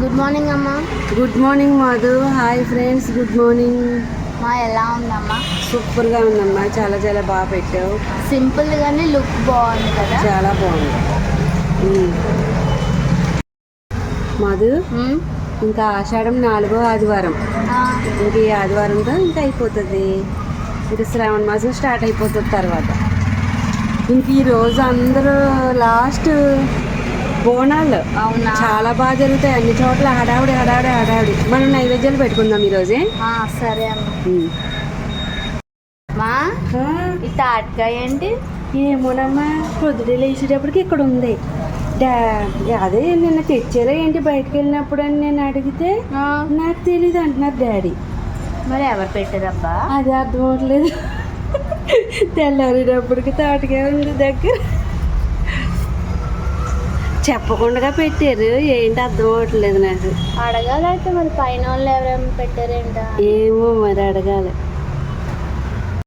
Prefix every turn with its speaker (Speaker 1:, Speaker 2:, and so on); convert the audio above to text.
Speaker 1: Good morning అమ్మా.
Speaker 2: Good morning Madhu hi friends good morning
Speaker 1: మా ఎలా ఉందమ్మా
Speaker 2: సూపర్గా ఉందమ్మా చాలా చాలా బాగా పెట్టావు
Speaker 1: సింపుల్ గానే లుక్ బాగుంది కదా?
Speaker 2: చాలా బాగుంది. మధు. ఇంకా ఆషాఢం నాలుగో ఆదివారం. ఇంక ఈ ఆదివారంతో ఇంకా అయిపోతుంది. ఇంకా శ్రావణ మాసం స్టార్ట్ అయిపోతుంది తర్వాత. ఇంక ఈ రోజు అందరూ లాస్ట్ బోనాలు.
Speaker 1: అవునా?
Speaker 2: చాలా బాగా జరుగుతాయి. అన్ని చోట్ల హడావుడి హడావుడి హడావుడి. మనం నైవేద్యాలు పెట్టుకుందాం ఈరోజే.
Speaker 1: సరే అమ్మా. ఈ తాటికాయ ఏంటి?
Speaker 2: ఏమోనమ్మా పొద్దుటే లేచేటప్పటికి ఇక్కడ ఉంది. అదే నిన్న తెచ్చారా ఏంటి బయటకు వెళ్ళినప్పుడు అని నేను అడిగితే నాకు తెలియదు అంటున్నారు డాడీ.
Speaker 1: మరి ఎవరు పెట్టారబ్బా?
Speaker 2: అది అర్థం అవ్వట్లేదు తెల్లారేటప్పటికి తాటగా ఉంది దగ్గర. చెప్పకుండా పెట్టారు. ఏంటి అర్థం అవ్వట్లేదు నాకు.
Speaker 1: అడగాలైతే మరి పైన వాళ్ళు ఎవరేమో పెట్టారేంటా?
Speaker 2: ఏమో మరి అడగాలి.